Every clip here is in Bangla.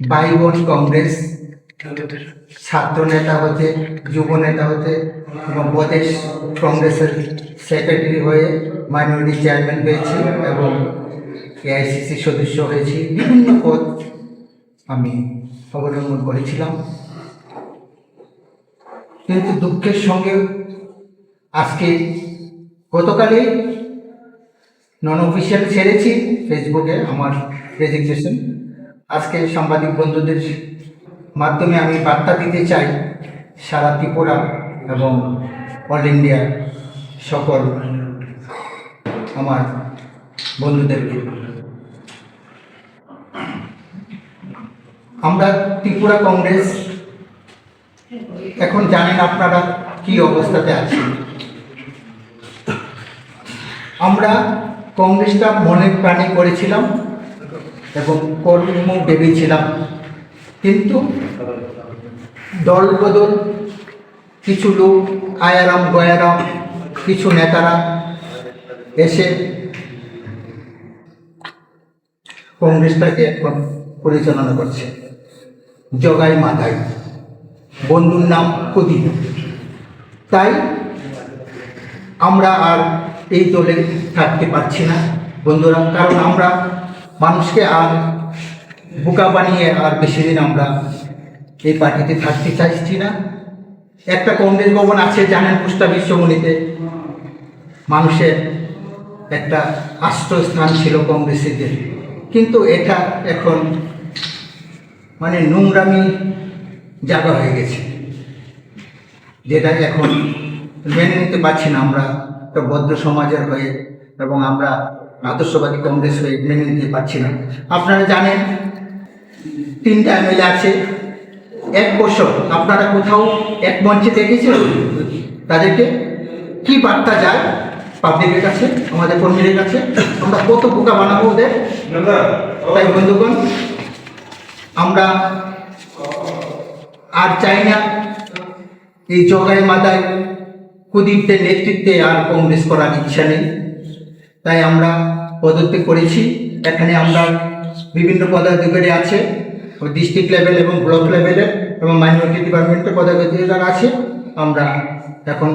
বাইবন কংগ্রেস ছাত্র নেতা হতে যুব নেতা হতে এবং প্রদেশ কংগ্রেসের সেক্রেটারি হয়ে মাইনরিটি চেয়ারম্যান হয়েছি এবং এআইসিসি সদস্য হয়েছি। বিভিন্ন পদ আমি অবলম্বন করেছিলাম। কিন্তু দুঃখের সঙ্গে আজকে গতকালে নন অফিসিয়াল ছেড়েছি ফেসবুকে আমার রেজিগনেশন আজকে সাংবাদিক বন্ধুদের মাধ্যমে আমি বার্তা দিতে চাই সারা ত্রিপুরা এবং অল ইন্ডিয়া সকল আমার বন্ধুদেরকে। আমরা ত্রিপুরা কংগ্রেস, এখন জানেন আপনারা কি অবস্থাতে আছি আমরা কংগ্রেসটা মনে প্রাণে করেছিলাম। এবং কর্ম ভেবেছিলাম কিন্তু দল বদল, কিছু লোক আয়ারাম গয়ারাম, কিছু নেতারা এসে কংগ্রেসটাকে এখন পরিচালনা করছে। জগাই মাথায় বন্ধুর নাম প্রদীপ। তাই আমরা আর এই দলে থাকতে পারছি না, বন্ধুরা, কারণ আমরা মানুষকে আর বোকা বানিয়ে আর বেশি দিন আমরা এই পার্টিতে থাকতে চাইছি না। একটা কংগ্রেস ভবন আছে জানেন পুষ্টা বিশ্বমণিতে। মানুষের একটা আশ্রয়স্থান ছিল কংগ্রেসীদের কিন্তু এটা এখন মানে নোংরামি জায়গা হয়ে গেছে। যেটা এখন মেনে নিতে পারছি না আমরা একটা ভদ্র সমাজের হয়ে এবং আমরা আদর্শবাদী কংগ্রেস হয়ে মেনে নিতে পারছি না। আপনারা জানেন তিনটা এমএলএ আছে। এক বছর আপনারা কোথাও এক মঞ্চে দেখেছেন? তাদেরকে কি বার্তা যায়? পাবলিকের কাছে আমাদের কর্মীদের কাছে। আমরা কত বোকা বানাবো ওদের? তাই বন্ধুগণ আমরা আর চাই না এই জগাই মাদায় কুদীপদের নেতৃত্বে আর কংগ্রেস করার ইচ্ছা নেই। তাই আমরা পদত্যাগ করেছি। এখানে আমরা বিভিন্ন পদাধিকারী আছে ডিস্ট্রিক্ট লেভেল এবং ব্লক লেভেলের এবং মাইনরিটি ডিপার্টমেন্টের পদাধিকারীরা আছে। আমরা এখন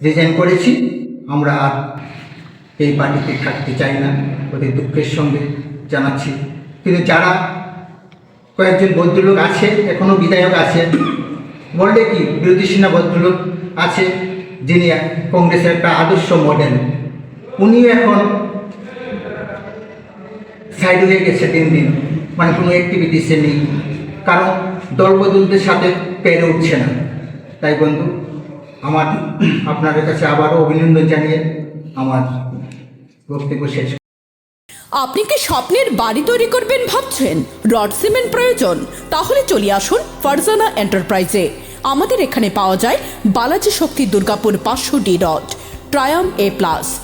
রিজাইন করেছি। আমরা আর এই পার্টিতে থাকতে চাই না, ওদের দুঃখের সঙ্গে জানাচ্ছি। কিন্তু যারা কয়েকজন ভদ্রলোক আছে এখনও বিধায়ক আছে, বললে কি বিরোধী সেনা ভদ্রলোক আছে, যিনি কংগ্রেসের একটা আদর্শ মডেল উনিও এখন সাইড হয়ে গেছে দিন দিন। মানে কোনো অ্যাক্টিভিটিসে নেই। কারণ দলবদলদের সাথে পেরে উঠছে না। তাই বন্ধু, আমার, আপনাদের কাছে আবারও অভিনন্দন জানিয়ে আমার বক্তব্য শেষ আপনি কি স্বপ্নের বাড়ি তৈরি করবেন ভাবছেন? রড সিমেন্ট প্রয়োজন? তাহলে চলে আসুন ফারজানা এন্টারপ্রাইজে। আমাদের এখানে পাওয়া যায় বালাজি শক্তি দুর্গাপুর পাঁচশো ডি রড। ট্রায়াম এ প্লাস।